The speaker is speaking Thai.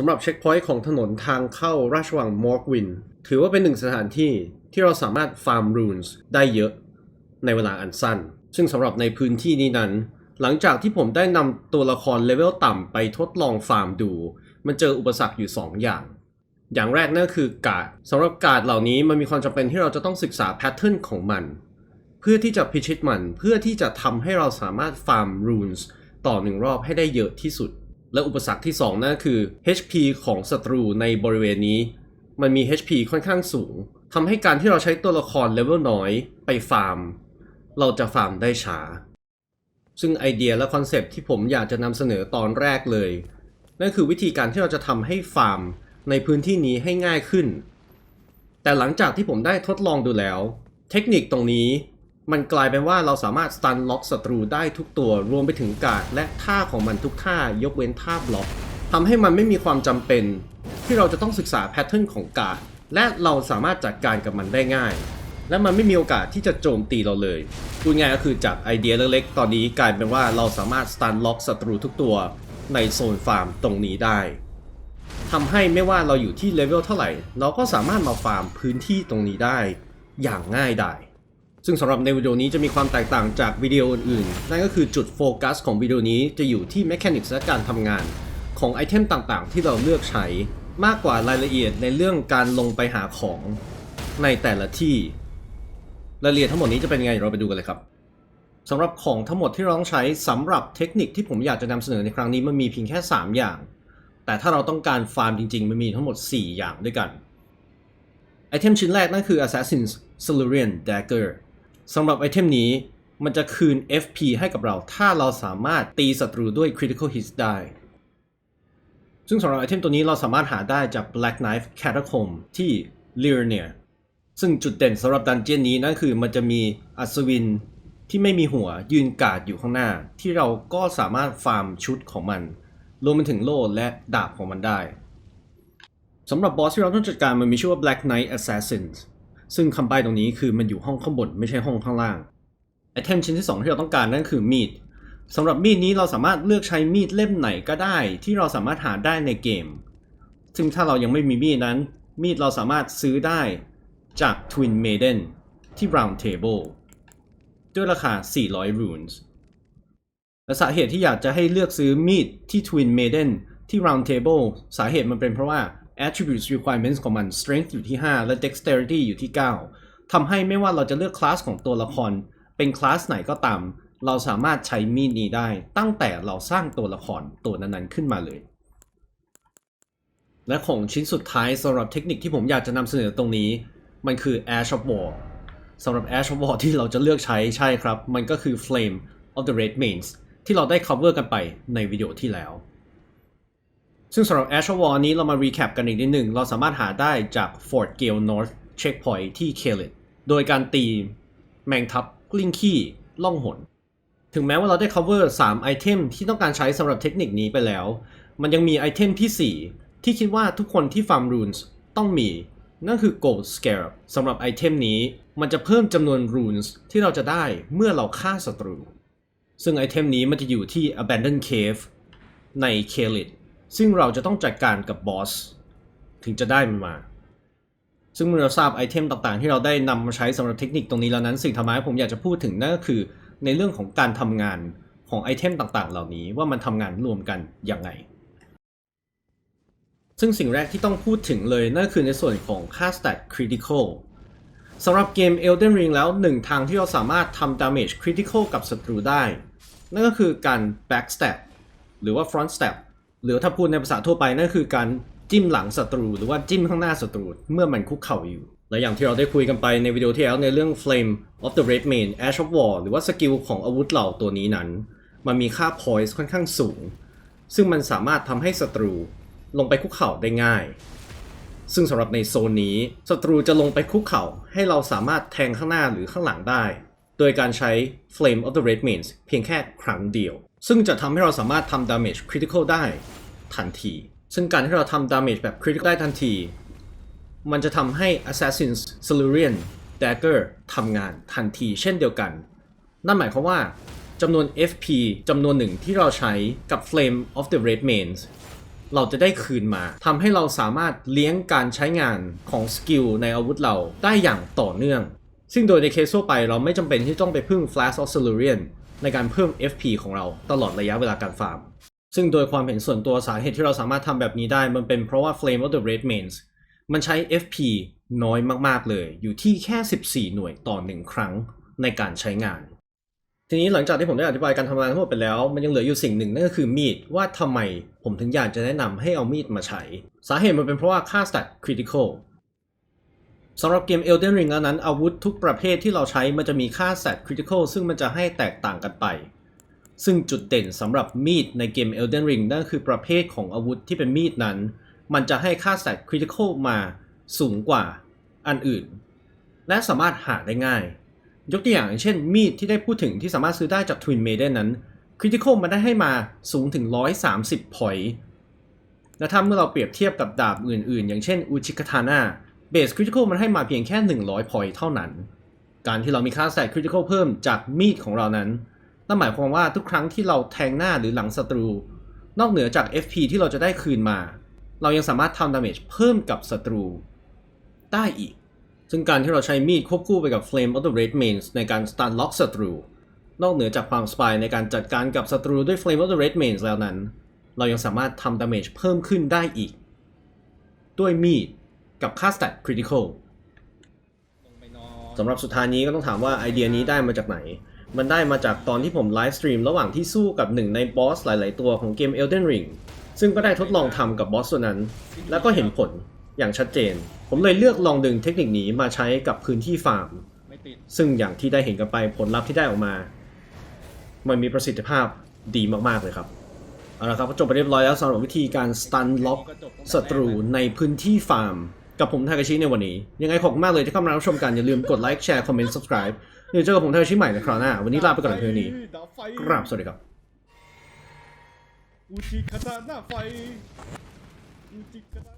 สำหรับเช็คพอยต์ของถนนทางเข้าราชวังมอร์กวิน ถือว่าเป็นหนึ่งสถานที่ที่เราสามารถฟาร์มรูนส์ได้เยอะในเวลาอันสั้น ซึ่งสำหรับในพื้นที่นี้นั้น หลังจากที่ผมได้นำตัวละครเลเวลต่ำไปทดลองฟาร์มดู มันเจออุปสรรคอยู่ 2 อย่าง อย่างแรกนั่นคือกาดสำหรับกาดเหล่านี้มันมีความจำเป็นที่เราจะต้องศึกษาแพทเทิร์นของมัน เพื่อที่จะพิชิตมันเพื่อที่จะทำให้เราสามารถฟาร์มรูนส์ต่อหนึ่งรอบให้ได้เยอะที่สุด และอุปสรรคที่ 2 นั่นคือ HP ของศัตรูในบริเวณนี้ มันมี HP ค่อนข้างสูงทำให้การที่เราใช้ตัวละครเลเวลน้อยไปฟาร์ม เราจะฟาร์มได้ช้า ซึ่งไอเดียและคอนเซปที่ผมอยากจะนำเสนอตอนแรกเลย นั่นคือวิธีการที่เราจะทำให้ฟาร์มในพื้นที่นี้ให้ง่ายขึ้น แต่หลังจากที่ผมได้ทดลองดูแล้ว เทคนิคตรงนี้ มันกลายเป็นว่าเราสามารถสตันล็อกศัตรูได้ทุกตัวรวมไปถึงการ์ดและท่าของมันทุกท่ายกเว้นท่าบล็อกทำให้มันไม่มีความจำเป็น ที่เราจะต้องศึกษาแพทเทิร์นของการ์ดและเราสามารถจัดการกับมันได้ง่าย และมันไม่มีโอกาสที่จะโจมตีเราเลยพูดง่ายก็คือจากไอเดียเล็กๆ ตอนนี้กลายเป็นว่าเราสามารถสตันล็อกศัตรูทุกตัวในโซนฟาร์มตรงนี้ได้ทำให้ไม่ว่าเราอยู่ที่เลเวลเท่าไหร่ เราก็สามารถมาฟาร์มพื้นที่ตรงนี้ได้ อย่างง่ายดาย ซึ่งสำหรับในวิดีโอนี้จะมีความแตกต่างจากวิดีโออื่นๆ นั่นก็คือจุดโฟกัสของวิดีโอนี้จะอยู่ที่ Mechanics และการทำงาน ของไอเทมต่างๆ ที่เราเลือกใช้มากกว่ารายละเอียดในเรื่องการลงไปหาของในแต่ละที่ รายละเอียดทั้งหมดนี้จะเป็นยังไงเราไปดูกันเลยครับสำหรับของทั้งหมดที่เราต้องใช้สำหรับเทคนิคที่ผมอยากจะนำเสนอในครั้งนี้มันมีเพียงแค่ 3 อย่าง แต่ถ้าเราต้องการฟาร์มจริง ๆ มันมีทั้งหมด 4 อย่างด้วยกันไอเทมชิ้นแรกนั่นคือ Assassin's Silurian Dagger สำหรับไอเทมนี้มันจะคืน FP ให้กับเรา ถ้าเราสามารถตีศัตรูด้วย Critical Hits ได้ ซึ่งสำหรับไอเทมตัวนี้เราสามารถหาได้จาก Black Knife Catacomb ที่ l y r n i a ซึ่งจุดเด่นสำหรับดันเจียนนี้นั่นคือมันจะมีอัศวินที่ไม่มีหัวยืนกาดอยู่ข้างหน้า ที่เราก็สามารถฟาร์มชุดของมัน รวมไปถึงโล่และดาบของมันได้สำหรับบอสที่เราต้องจัดการมันมีชื่อว่า Black Knight Assassins ซึ่งคำใบ้ตรงนี้คือมันอยู่ห้องข้างบนไม่ใช่ห้องข้างล่างไอเทมชิ้นที่ 2 ที่เราต้องการนั่นคือมีดสำหรับมีดนี้เราสามารถเลือกใช้มีดเล่มไหนก็ได้ ที่เราสามารถหาได้ในเกม ซึ่งถ้าเรายังไม่มีมีดนั้น มีดเราสามารถซื้อได้จาก Twin Maiden ที่ Round Table ด้วยราคา 400 runes และสาเหตุที่อยากจะให้เลือกซื้อมีดที่ Twin Maiden ที่ Round Table สาเหตุมันเป็นเพราะว่า attributes requirements ของมัน strength อยู่ที่ 5 และ dexterity อยู่ที่ 9ทำให้ไม่ว่าเราจะเลือกคลาสของตัวละคร เป็นคลาสไหนก็ตาม เราสามารถใช้มีดนี้ได้ ตั้งแต่เราสร้างตัวละครตัวนั้นๆขึ้นมาเลย และของชิ้นสุดท้ายสำหรับเทคนิคที่ผมอยากจะนำเสนอตรงนี้ มันคือ Ash of War สำหรับ Ash of War ที่เราจะเลือกใช้ใช่ครับ มันก็คือ Flame of the Red Mains ที่เราได้ cover กันไปในวิดีโอที่แล้ว ซึ่งสำหรับ Ash of War นี้เรามา recap กันอีกนิดหนึ่ง เราสามารถหาได้จาก Fort Gale North Checkpoint ที่ k a l e t โดยการตีแมงทับกลิ้งขี้ล่องหน ถึงแม้ว่าเราได้ cover 3ไอเทมที่ต้องการใช้สำหรับเทคนิคนี้ไปแล้ว มันยังมีไอเทมที่ 4 ที่คิดว่าทุกคนที่ฟาร์มรูนส์ต้องมี นั่นคือ Gold Scarab สำหรับไอเทมนี้มันจะเพิ่มจำนวนรูนส์ที่เราจะได้เมื่อเราฆ่าศัตรู ซึ่งไอเทมนี้มันจะอยู่ที่ Abandoned Cave ใน k a l e t ซึ่งเราจะต้องจัดการกับบอสถึงจะได้มันมา ซึ่งเมื่อเราทราบไอเทมต่างๆ ที่เราได้นำมาใช้สำหรับเทคนิคตรงนี้แล้วนั้น สิ่งทำให้ผมอยากจะพูดถึงนั่นก็คือในเรื่องของการทำงานของไอเทมต่างๆ เหล่านี้ว่ามันทำงานรวมกันยังไง ซึ่งสิ่งแรกที่ต้องพูดถึงเลยนั่นคือในส่วนของค่า stat critical สำหรับเกม Elden Ring แล้วหนึ่งทางที่เราสามารถทำ damage critical กับศัตรูได้ นั่นก็คือการ backstab หรือว่า front stab หรือถ้าพูดในภาษาทั่วไปนั่นคือการจิ้มหลังศัตรู หรือว่าจิ้มข้างหน้าศัตรู เมื่อมันคุกเข่าอยู่ และอย่างที่เราได้คุยกันไปในวิดีโอที่แล้วในเรื่อง Flame of the Red Mane Ash of War หรือว่าสกิลของอาวุธเหล่าตัวนี้นั้น มันมีค่า poise ค่อนข้างสูง ซึ่งมันสามารถทำให้ศัตรูลงไปคุกเข่าได้ง่าย ซึ่งสำหรับในโซนนี้ศัตรูจะลงไปคุกเข่าให้เราสามารถแทงข้างหน้าหรือข้างหลังได้ โดยการใช้ Flame of the Red Manes เพียงแค่ครั้งเดียว ซึ่งจะทำให้เราสามารถทำ damage critical ได้ ทันที ซึ่งการที่เราทำ damage แบบ critical ได้ทันที มันจะทำให้ Assassin's Silurian Dagger ทำงานทันทีเช่นเดียวกัน นั่นหมายความว่าจำนวน FP จำนวนหนึ่งที่เราใช้กับ Flame of the Red Manes เราจะได้คืนมาทำให้เราสามารถเลี้ยงการใช้งานของสกิลในอาวุธเราได้อย่างต่อเนื่อง ซึ่งโดยในเคสทั่วไปเราไม่จำเป็นที่ต้องไปพึ่ง Flash Auxiliarian ในการเพิ่ม FP ของเราตลอดระยะเวลาการฟาร์ม ซึ่งโดยความเห็นส่วนตัวสาเหตุที่เราสามารถทำแบบนี้ได้ มันเป็นเพราะว่า Flame of the Red Mains มันใช้ FP น้อยมากๆเลย อยู่ที่แค่ 14 หน่วยต่อ 1 ครั้งในการใช้งาน ทีนี้หลังจากที่ผมได้อธิบายการทำงานทั้งหมดไปแล้ว มันยังเหลืออยู่สิ่งหนึ่งนั่นก็คือมีดว่าทำไมผมถึงอยากจะแนะนำให้เอามีดมาใช้ สาเหตุมันเป็นเพราะว่าค่า stat critical สำหรับเกม Elden Ring แล้วนั้นอาวุธทุกประเภทที่เราใช้มันจะมีค่า stat critical ซึ่งมันจะให้แตกต่างกันไป ซึ่งจุดเด่นสำหรับมีดในเกม Elden Ring นั่นคือประเภทของอาวุธที่เป็นมีดนั้น มันจะให้ค่า stat critical มาสูงกว่าอันอื่น และสามารถหาได้ง่าย ยกตัวอย่างเช่นมีดที่ได้พูดถึงที่สามารถซื้อได้จาก Twin Maiden นั้น Critical มันได้ให้มาสูงถึง 130 point และถ้าเมื่อเราเปรียบเทียบกับดาบอื่นๆ อย่างเช่น Uchikatana Base Critical มันให้มาเพียงแค่ 100 point เท่านั้น การที่เรามีค่าแสต Critical เพิ่มจากมีดของเรานั้น นั่นหมายความว่าทุกครั้งที่เราแทงหน้าหรือหลังศัตรู นอกเหนือจาก FP ที่เราจะได้คืนมา เรายังสามารถทำดาเมจเพิ่มกับศัตรู ได้อีก ซึ่งการที่เราใช้มีดควบคู่ไปกับ Flame of the Red Mains ในการ stun lock ศัตรู นอกเหนือจากความสปายในการจัดการกับศัตรูด้วย Flame of the Red Mains แล้วนั้น เรายังสามารถทำดาเมจเพิ่มขึ้นได้อีก ด้วยมีดกับค่า stat critical สำหรับสุดท้ายนี้ก็ต้องถามว่าไอเดียนี้ได้มาจากไหน มันได้มาจากตอนที่ผมไลฟ์สตรีมระหว่างที่สู้กับหนึ่งในบอสหลาย ๆ ตัวของเกม Elden Ring ซึ่งก็ได้ทดลองทำกับบอสตัวนั้น แล้วก็เห็นผลอย่างชัดเจน ผมเลยเลือกลองดึงเทคนิคนี้มาใช้กับพื้นที่ฟาร์ม ซึ่งอย่างที่ได้เห็นกันไปผลลัพธ์ที่ได้ออกมา มันมีประสิทธิภาพดีมาก ๆ เลยครับเอาละครับก็จบไปเรียบร้อยแล้วสำหรับวิธีการสตันล็อกศัตรูในพื้นที่ฟาร์ม กับผมทากาชิในวันนี้ ยังไงขอบคุณมากเลยที่เข้ามารับชมกันอย่าลืมกดไลค์แชร์คอมเมนต์ subscribe เดี๋ยวเจอกับผมทากาชิใหม่ในคราวหน้า วันนี้ลาไปก่อนเพียงเท่านี้กราบสวัสดีครับอุจิคาตาหน้าไฟอุจิคาตา